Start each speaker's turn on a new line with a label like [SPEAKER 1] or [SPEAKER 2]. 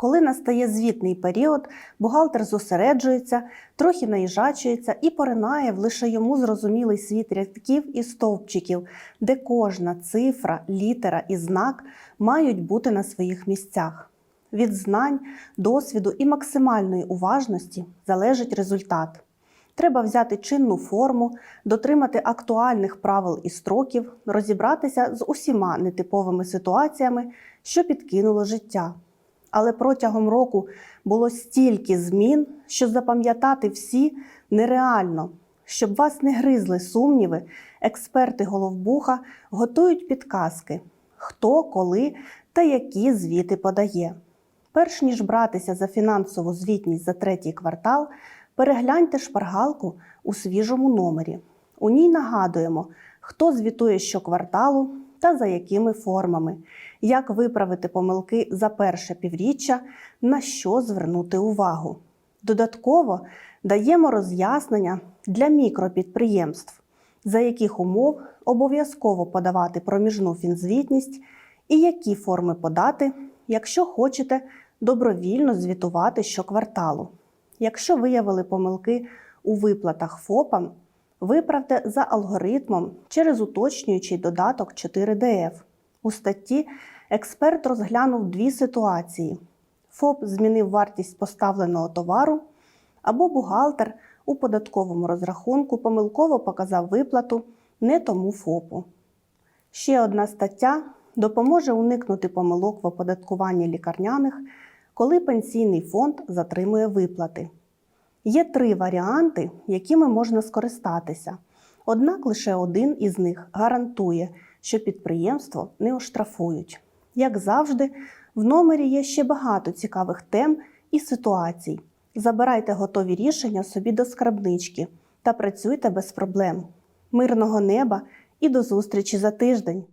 [SPEAKER 1] Коли настає звітний період, бухгалтер зосереджується, трохи наїжачується і поринає в лише йому зрозумілий світ рядків і стовпчиків, де кожна цифра, літера і знак мають бути на своїх місцях. Від знань, досвіду і максимальної уважності залежить результат. Треба взяти чинну форму, дотримати актуальних правил і строків, розібратися з усіма нетиповими ситуаціями, що підкинуло життя. Але протягом року було стільки змін, що запам'ятати всі нереально. Щоб вас не гризли сумніви, експерти головбуха готують підказки, хто, коли та які звіти подає. Перш ніж братися за фінансову звітність за третій квартал, перегляньте шпаргалку у свіжому номері. У ній нагадуємо, хто звітує щокварталу та за якими формами, як виправити помилки за перше півріччя, на що звернути увагу. Додатково даємо роз'яснення для мікропідприємств, за яких умов обов'язково подавати проміжну фінзвітність і які форми подати, якщо хочете добровільно звітувати щокварталу. Якщо виявили помилки у виплатах ФОПам, виправте за алгоритмом через уточнюючий додаток 4DF. У статті експерт розглянув дві ситуації: ФОП змінив вартість поставленого товару, або бухгалтер у податковому розрахунку помилково показав виплату не тому ФОПу. Ще одна стаття допоможе уникнути помилок в оподаткуванні лікарняних, коли пенсійний фонд затримує виплати. Є три варіанти, якими можна скористатися. Однак лише один із них гарантує, що підприємство не оштрафують. Як завжди, в номері є ще багато цікавих тем і ситуацій. Забирайте готові рішення собі до скарбнички та працюйте без проблем. Мирного неба і до зустрічі за тиждень!